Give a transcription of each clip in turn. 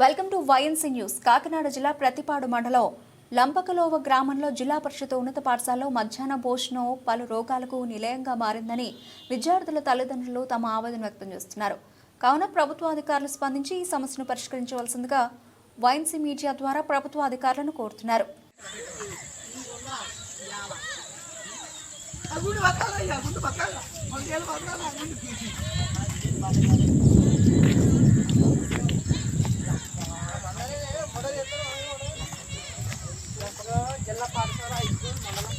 Welcome to YNC news. Kakinada జిల్లా ప్రతిపాడు మండలం లంపకలోవ గ్రామంలో జిల్లా పరిషత్ ఉన్నత పాఠశాలలో మధ్యాహ్న భోజనం పలు రోగాలకు నిలయంగా మారిందని విద్యార్థుల తల్లిదండ్రులు తమ ఆవేదన వ్యక్తం చేస్తున్నారు. కావున ప్రభుత్వ అధికారులు స్పందించి ఈ సమస్యను పరిష్కరించవలసిందిగా వైఎన్సీ మీడియా ద్వారా ప్రభుత్వ అధికారులను కోరుతున్నారు. జిల్లా పాఠశాల హై స్కూల్ మండలం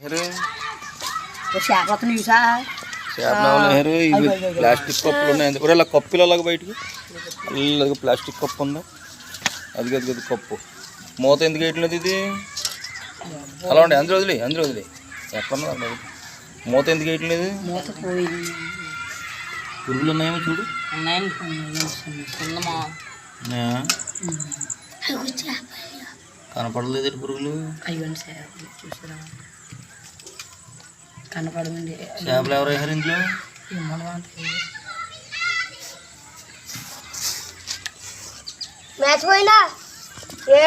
నెహరు చేపలు చూసా నెహరు ఇవి ప్లాస్టిక్ కప్పులు ఉన్నాయి ఒరే ఇలా కప్పులు అలాగ బయటికి? అలాగ ప్లాస్టిక్ కప్పు ఉందా? అది అది అది కప్పు. మూత ఎందుకు వేయట్లేదు ఇది? అలా ఉండే అందులో వదిలే అందులో వదిలే. ఎక్కడ మూత ఎందుకు వేయట్లేదు మూత పోయింది. పురుగులు ఉన్నాయేమో చూడు. ఉన్నాయండి? కనపడలేదు పురుగులు? అయ్యండి చూసారా కనపడమండి చేపలు ఎవరు వేసారు ఇంట్లో మ్యాచ్ పోయిందా ఏ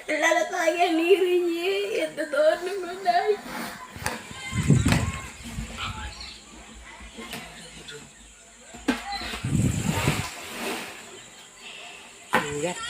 పిల్లలు తాగే నీరు ఇయ్యి, ఎంత దారుణంగా ఉన్నాయి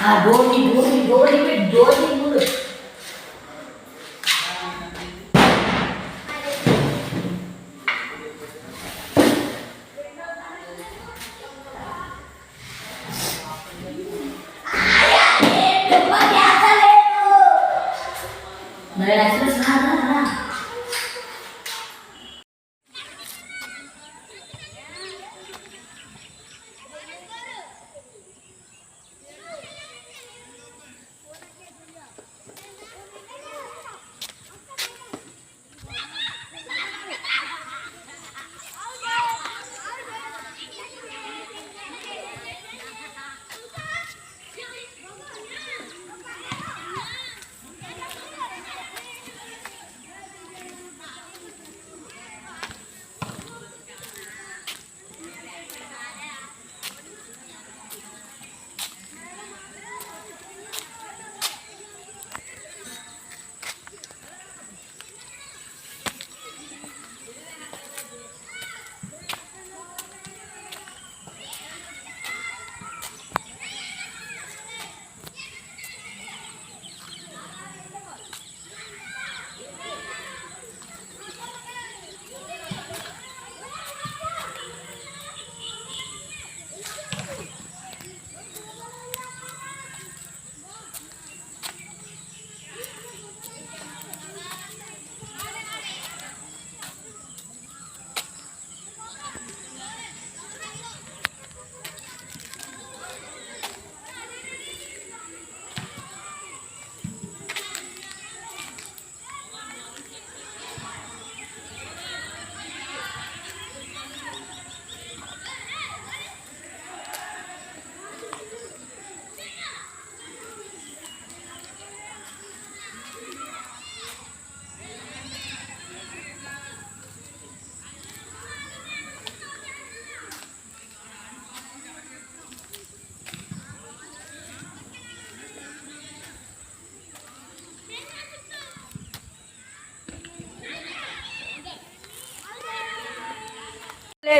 આ ડોલી ડોલી ડોલી ડોલી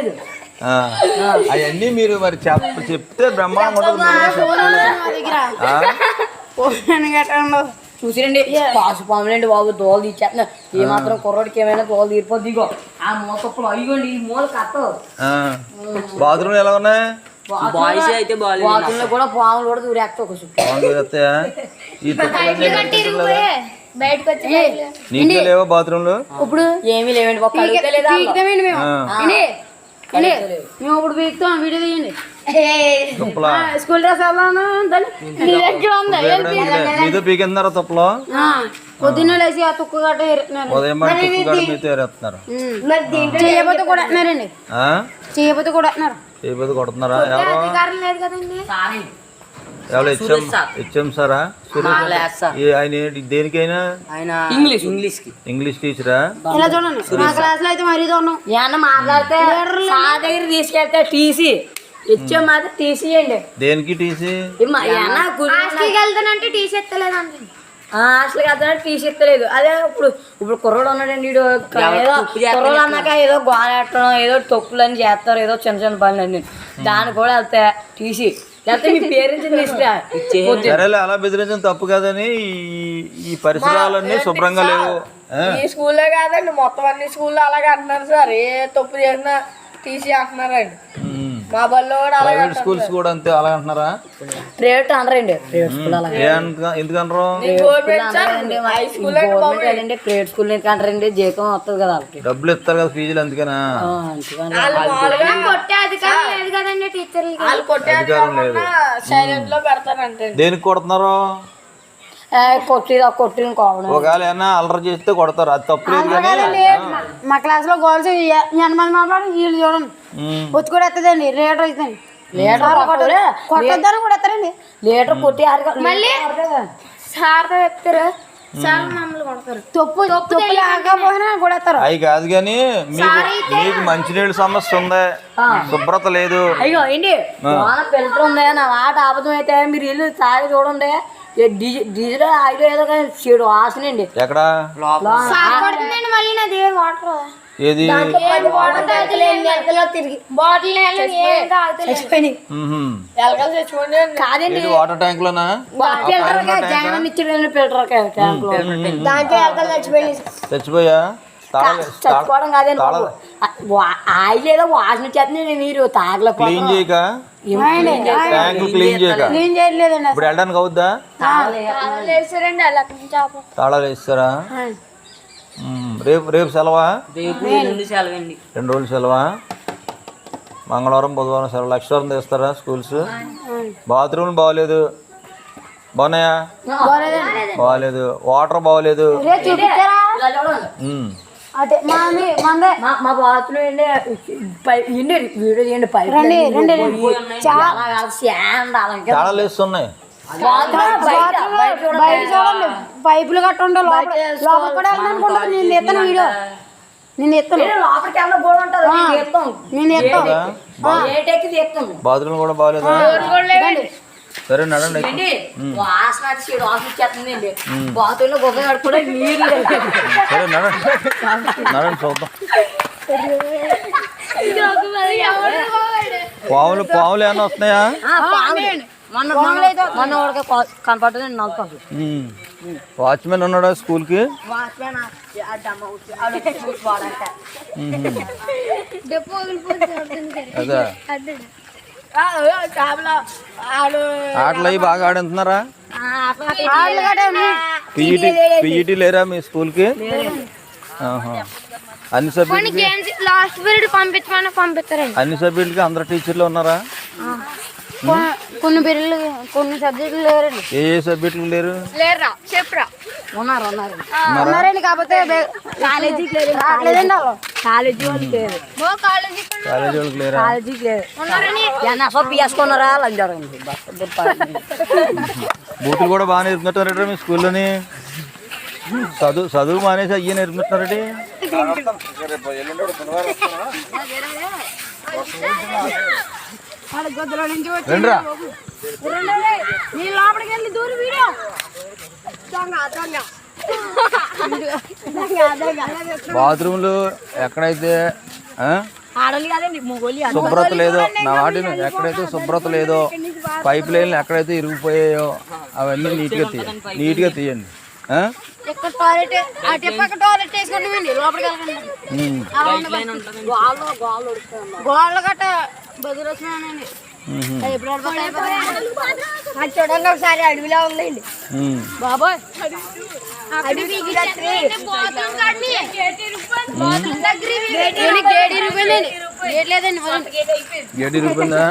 లేదు. అవన్నీ మీరు మరి చెప్ప చెప్తే బ్రహ్మాండం? చూసిరండి పాసు పాములండి బాబు దోలు తీసేస్తున్నా ఏ మాత్రం కుర్రోడికి ఏమైనా దోలు తీరిపోద్ది ఇగో. ఆ మూతప్పుడు అయ్యోండి ఈ మూల కట్ట. బాత్రూమ్ ఎలా ఉన్నాయి? బాయ్స్ అయితే బాత్రూంలో కూడా పాములు కూడా దూరేస్తా ఒక ఈ? బయటకు వచ్చి లేవా ఇప్పుడు ఏమీ లేవండి ఒక్క. మేము ఇప్పుడు పీకుతాం వీడియో తీయండి. తుప్పలా స్కూల్ డ్రెస్ ఎలా ఉందని నీ దగ్గర ఉందా? మీతో తుప్పలో? ఆ, పొద్దున్నే లేచి ఆ తుక్కు గట్ట మరి తుప్పు కాడ కూడా కూడా చేయబోతే కొడుతున్నారా? ఎవరు? అధికారం లేదు కదండి. సారీ. ఎవరు సారా మా క్లాస్ సార్. ఏ ఆయన ఏంటి? దేనికైనా? ఆయన ఇంగ్లీష్. ఇంగ్లీష్కి ఇంగ్లీష్ టీచరా? ఇలా చూడండి? మా క్లాస్లో అయితే మరీ ఉన్నాం ఏమన్నా మాట్లాడితే సార్ దగ్గర తీసుకెళ్తే టీసీ. ఇచ్చే మాత్రం టీసీ అండి. దేనికి టీసీ? వెళ్తానంటే అసలు అతను టీసీ ఇస్తలేదు అదే ఇప్పుడు ఇప్పుడు కుర్రోడు ఉన్నాడండి వీడు ఏదో కుర్రోడు అన్నాక ఏదో గోనెట్టడం ఏదో తొక్కులు అని చేస్తారు ఏదో చిన్న చిన్న పనులు అన్ని దాన్ని కూడా వెళ్తే టీసీ. లేకపోతే మీ పేరెంట్స్ ఇస్తే సరేలే అలా బెదిరించడం తప్పు కాదని ఈ- ఈ పరిసరాలన్నీ శుభ్రంగా లేవు? ఈ స్కూల్లో కాదండి మొత్తం అన్ని స్కూల్లో అలాగే అంటున్నారు సార్. ఏ తప్పు చేసినా తీసి అంటున్నారండి. మా బల్లో కూడా అలాగే ప్రైవేట్ స్కూల్స్ కూడా అంతే అలా అంటున్నారా? ప్రైవేట్ అనరండి ప్రైవేట్ స్కూల్ అలాగే ఎందుకనరు హై స్కూల్ బాబు ప్రైవేట్ స్కూల్ అంటారండి జీతం వస్తుంది కదా వాళ్ళకి. డబ్బులు ఇస్తారు కదా ఫీజులు అందుకనా? ఆ, అందుకని. కొట్టే అధికారం లేదు కదండి టీచర్లకి. వాళ్ళు కొట్టే అధికారం లేదు. సైలెంట్లో పెడతారంటే దేనికి కొడుతున్నారు? ఏ, కొట్టి కొట్టిన కోవడం. ఒకవేళ ఏమన్నా అల్లరి చేస్తే కొడతారు అది తప్పు లేదు కానీ. మా క్లాస్లో గోల్స్ ఎనమంది మాట్లాడి వీళ్ళు చూడండి. వచ్చి కూడా ఎత్తదండి రేటర్ అవుతుంది లీటర్ కొట్టొద్దని కూడా ఎత్తారండి. లీటర్ కొట్టి మళ్ళీ సార్ ఎత్తారు. అవి కాదు కానీ మీకు మంచినీళ్ళ సమస్య ఉంది? శుభ్రత లేదు. అయ్యో ఏంటి? ఫిల్టర్ ఉంది? నా మాట అబద్ధం అయితే మీరు ఇల్లు తాగి చూడండి. డీజిల్ ఆయిల్ ఏదో కానీ చెడు వాసన అండి. ఎక్కడ? ఏది? కాదండి. ఏంటి వాటర్ ట్యాంక్ లోనా ఫిల్టర్ జగన్ ఇచ్చాడు ఫిల్టర్ ట్యాంక్లో దాంట్లో చచ్చిపోవడం కాదండి బాబు. ఆయిల్ ఏదో వాసన మీరు క్లీన్ చేయక? క్లీన్ చేయక. క్లీన్ చేయట్లేదండి ఇప్పుడు వెళ్ళడానికి అవుద్దా వేసారండి అలా చేప. తాళాలు వేస్తారా? ఉమ్. రేపు రేపు సెలవా? సెలవండి. రెండు రోజులు సెలవా? మంగళవారం బుధవారం సెలవు. లక్షవారం తెస్తారా స్కూల్స్? బాత్రూమ్ బాగోలేదు. బాగున్నాయా? బాగోలేదు. వాటర్ బాగోలేదు. రేపు చూపించారా ఇలా చూడండి ఉమ్. అదే మా మా బాత్రూమ్ ఏంటి పై ఏంటి వీడియో తీయండి పైప్ రండి, రండి, రండి. తాళాలు వేస్తున్నాయి. బయట చూడండి. పైపులు కట్ట ఉండే లోపల లోపల కూడా వెళ్ళను అనుకుంటా నేను ఎత్తాను వీడియో. నేను ఎత్తాను. లోపలికి వెళ్ళిన గోడ ఉంటుంది నేను ఎత్తాను. బాత్రూమ్ కూడా బాగోలేదా. సరే నడండి ఏంటి? వాసన వచ్చి వాసన వచ్చేస్తుందండి బాత్రూమ్లో గొప్ప కడుపుడే నీరు లేదు. సరే నడండి నడండి చూద్దాం. పావులు పావులు ఏమైనా వస్తున్నాయా? ఆ, పాములు. మొన్న మొన్న మొన్న ఒకటి కనపడుతుంది నలుపు ఉమ్. వాచ్మెన్ ఉన్నాడా స్కూల్కి? వాచ్మెన్ వాడంట అదే. ఆటలు అవి బాగా ఆడుతున్నారా పిఈటి పిఈటి లేరా మీ స్కూల్కి? ఆహా. అన్ని సబ్జెక్టులకి గేమ్స్ లాస్ట్ పీరియడ్ పంపించమని పంపిస్తారండి. అన్ని సబ్జెక్టులకి అందరు టీచర్లు ఉన్నారా? కొన్ని పిల్లలు కొన్ని సబ్జెక్టులు లేరండి. ఏ ఏ సబ్జెక్టులు లేరు? లేరా చెప్పురా. ఉన్నారు ఉన్నారు. ఉన్నారండి కాకపోతే కాలేజీకి లేదు రావట్లేదండి వాళ్ళు కాలేజీ వాళ్ళకి లేదు కాలేజీ వాళ్ళకి కాలేజీకి బూతులు కూడా బాగా నేర్పుతున్నారట మీ స్కూల్లోని. చదువు చదువు మానేసి అయ్యే నేర్పుతున్నారటి రండిరా. నీ లోపలికి వెళ్ళి దూరం వీడియో. బాత్రూమ్లు ఎక్కడైతే శుభ్రత లేదో నా వాటిని ఎక్కడైతే శుభ్రత లేదో పైప్ లైన్లు ఎక్కడైతే ఇరిగిపోయాయో అవన్నీ నీట్గా తీయండి. నీట్గా తీయండి. గోడలు గట్ట బదులు వచ్చినానండి అది చూడండి ఒకసారి అడవిలో ఉందండి. బాబోయ్. అడవి గేట్ ఇరిగిపోయిందండి గేట్ లేదండి గేట్ ఇరిగిపోయిందా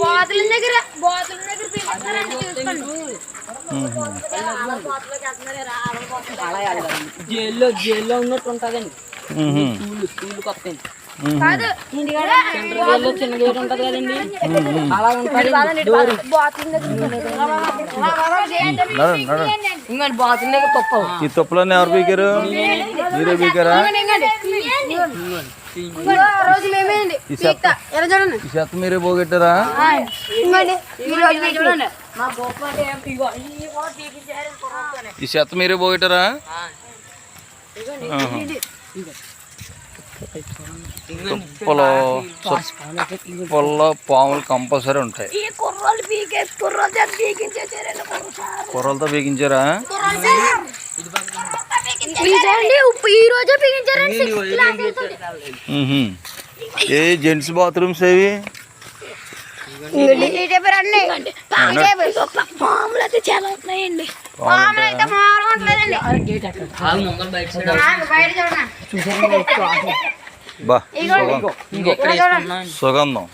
బాతుల దగ్గర బాతుల దగ్గర పిలుస్తారండి చూసుకోండి ఉహుం. జైల్లో జైల్లో ఉన్నట్టు ఉంటుందండి. స్కూల్ కొత్త ఈ తప్పులన్నీ ఎవరు పీకారు మీరే పీకారా ఈ చెత్త మీరే పోగొట్టారా. ఈ చెత్త మీరే పోగొట్టారా ఉప్పు ఈ రోజే పీకించారండి సిక్స్ క్లాసెస్ ఉహుం. ఏ జెంట్స్ బాత్రూమ్స్ ఏవి? పాములు అయితే చాలా ఉన్నాయండి. పాములు ఉంటాయా? మామూలుగా బా సుగంధం